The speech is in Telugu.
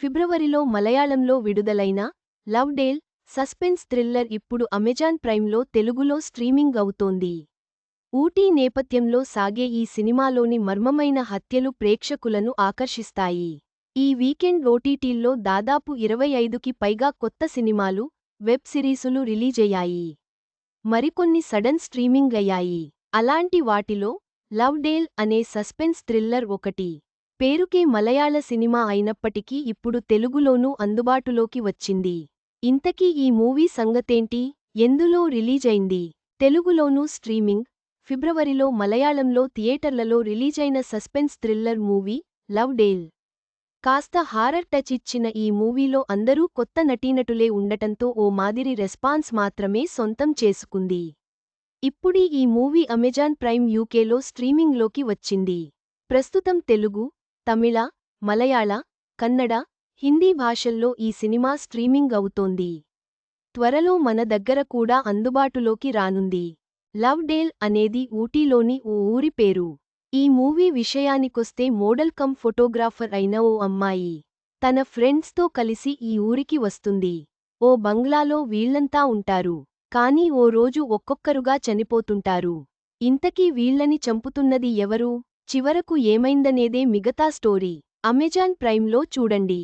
ఫిబ్రవరిలో మలయాళంలో విడుదలైన లవ్ డేల్ సస్పెన్స్ థ్రిల్లర్ ఇప్పుడు అమెజాన్ ప్రైమ్లో తెలుగులో స్ట్రీమింగ్ అవుతోంది. ఊటీ నేపథ్యంలో సాగే ఈ సినిమాలోని మర్మమైన హత్యలు ప్రేక్షకులను ఆకర్షిస్తాయి. ఈ వీకెండ్ ఓటీటీల్లో దాదాపు ఇరవై ఐదుకి పైగా కొత్త సినిమాలు వెబ్ సిరీసులు రిలీజయ్యాయి మరికొన్ని సడన్ స్ట్రీమింగ్ అయ్యాయి. అలాంటి వాటిలో లవ్ డేల్ అనే సస్పెన్స్ థ్రిల్లర్ ఒకటి. పేరుకే మలయాళ సినిమా అయినప్పటికీ ఇప్పుడు తెలుగులోనూ అందుబాటులోకి వచ్చింది. ఇంతకీ ఈ మూవీ సంగతేంటి? ఎందులో రిలీజైంది? తెలుగులోనూ స్ట్రీమింగ్? ఫిబ్రవరిలో మలయాళంలో థియేటర్లలో రిలీజైన suspense thriller movie love dale. కాస్త హారర్ టచ్ ఇచ్చిన ఈ మూవీలో అందరూ కొత్త నటీనటులే ఉండటంతో ఓ మాదిరి రెస్పాన్స్ మాత్రమే సొంతం చేసుకుంది. ఇప్పుడీ ఈ మూవీ అమెజాన్ ప్రైమ్ యూకేలో స్ట్రీమింగ్లోకి వచ్చింది. ప్రస్తుతం తెలుగు తమిళ మలయాళ కన్నడ హిందీ భాషల్లో ఈ సినిమా స్ట్రీమింగ్ అవుతోంది. త్వరలో మన దగ్గర కూడా అందుబాటులోకి రానుంది. లవ్ డేల్ అనేది ఊటీలోని ఓ ఊరి పేరు. ఈ మూవీ విషయానికొస్తే మోడల్ కమ్ ఫోటోగ్రాఫర్ అయిన ఓ అమ్మాయి. తన ఫ్రెండ్స్తో కలిసి ఈ ఊరికి వస్తుంది. ఓ బంగ్లాలో వీళ్ళంతా ఉంటారు. కానీ ఓ రోజు ఒక్కొక్కరుగా చనిపోతుంటారు. ఇంతకీ వీళ్ళని చంపుతున్నది ఎవరు? చివరకు ఏమైందనేదే మిగతా స్టోరీ. అమెజాన్ ప్రైమ్లో చూడండి.